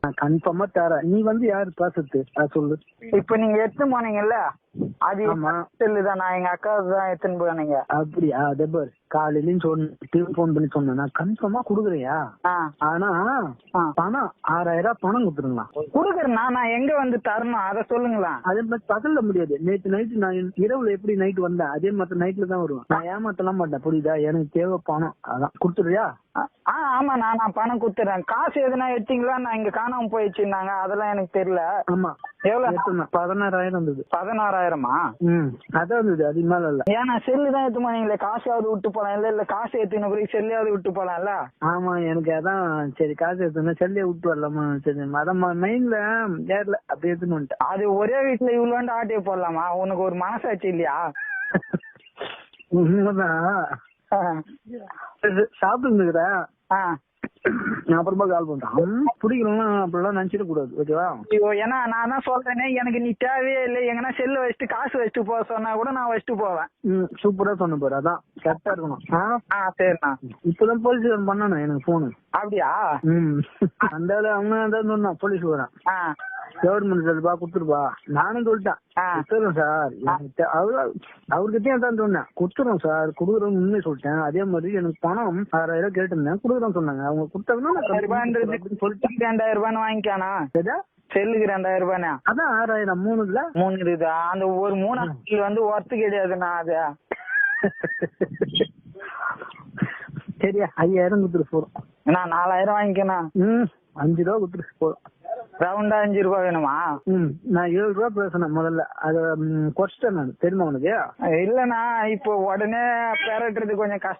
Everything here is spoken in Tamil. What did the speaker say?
நான் கன்ஃபார்மா தரேன். நீ வந்து யாரு? பேசுறது. சொல்லு. இப்ப நீங்க எடுத்து போனீங்கல்ல? அது. செல்லு நான் எங்க அக்கா தான் எடுத்துன்னு போனீங்க. அப்படியா? டெபர் காலையிலயும் சொன்ன போன் பண்ணி சொன்னேன். நான் கன்ஃபார்மா குடுக்குறியா ஆனா. பணம் ஆறாயிரம் ரூபாய் பணம் கொடுத்துருங்களா? குடுக்கறேண்ணா. நான் எங்க வந்து தரணும்? அத சொல்லுங்களா அதே மாதிரி பகல்ல முடியாது. நேத்து நைட்டு நான் இரவுல எப்படி நைட் வந்தேன்? அதே மாதிரி நைட்ல தான் வருவேன். நான் ஏமாத்தலாம் மாட்டேன். புரியுதா? எனக்கு தேவை பணம். அதான். கொடுத்துறியா ஆ ஆமா நான் நான் பணம் குடுத்துறேன். காசு எதுனா எடுத்தீங்களா? நான் இங்க காணாம போயிடுச்சுன்னாங்க. அதெல்லாம் எனக்கு தெரியல. ஆமா. எவ்வளவு. பதினாறாயிரம் இருந்தது பதினாறாயிரமா? அதான் இருந்தது அது மேல இல்ல. ஏன்னா செல்லு தான் எடுத்து போனீங்களே காசாவது விட்டு போலாம் இல்ல இல்ல காசு எடுத்துன பிறகு செல்லையாவது விட்டு போலாம்ல? ஆமா எனக்கு அதான் சரி காசு எடுத்துனா செல்லியை விட்டு வரலாமா? சரி அதான் மெயின்ல ஏர்ல எடுத்துன்னு வந்துட்டேன். அது ஒரே வீட்டுல இவ்வளோண்டு ஆட்டிய போடலாமா? உனக்கு ஒரு மனசாட்சி இல்லையா? உண்மைதான். சாப்பிட்டு ஆ. நான் அப்புறமா கால் பண்றேன் பிடிக்கலாம் அப்படிலாம் நினைச்சிட கூடாது ஓகேவா? ஐயோ ஏன்னா நான் தான் சொல்றேனே எனக்கு நீ தேவையே இல்லை. எங்கன்னா செல்லு வச்சுட்டு காசு வச்சுட்டு போக சொன்னா கூட நான் வச்சுட்டு போவேன். ம் சூப்பரா சொன்ன பாரு அதான் கரெக்டா இருக்கணும். ஆ? சரிண்ணா. இப்பதான் போலீஸ் பண்ணணும் எனக்கு போனு அப்படியா? ம். அந்த அவங்க தான் சொன்னான் போலீஸ் வரேன் கவர்மெண்ட் சர்பா குடுத்துருப்பா நானும் சொல்லிட்டேன். குடுத்துறோம் சார். அவரு அவர்கிட்டயும் தான் சொன்னேன். குடுத்துறோம் சார். குடுக்குறோம் சொல்லிட்டேன். அதே மாதிரி எனக்கு பணம் ஆறாயிரம் கேட்டிருந்தேன். குடுக்குறோம் சொன்னாங்க. அவங்க கொடுத்தாங்கன்னா சொல்லிட்டு ரெண்டாயிரம் ரூபான்னு வாங்கிக்கானா? செல்லுக்கு ரெண்டாயிரம் ரூபானா அதான் ஆறாயிரம். மூணுல மூணு இருக்குதா? அந்த ஒரு மூணு வந்து ஒர்த்து கிடையாதுண்ணா அது. சரியா? ஐயாயிரம் கொடுத்துட்டு போறோம் நான் நாலாயிரம் வாங்கிக்கணும் அஞ்சு ரூபா கொடுத்துட்டு போறோம் ரவுண்டா அஞ்சு ரூபாய் வேணுமா? நான் ஏழு ரூபா பேசினேன் முதல்ல. அதை குறைச்சிட்டேன் நான் தெரியுமா உனக்கு? இல்லண்ணா இப்போ உடனே பெறட்டுறது கொஞ்சம் கஷ்டம்.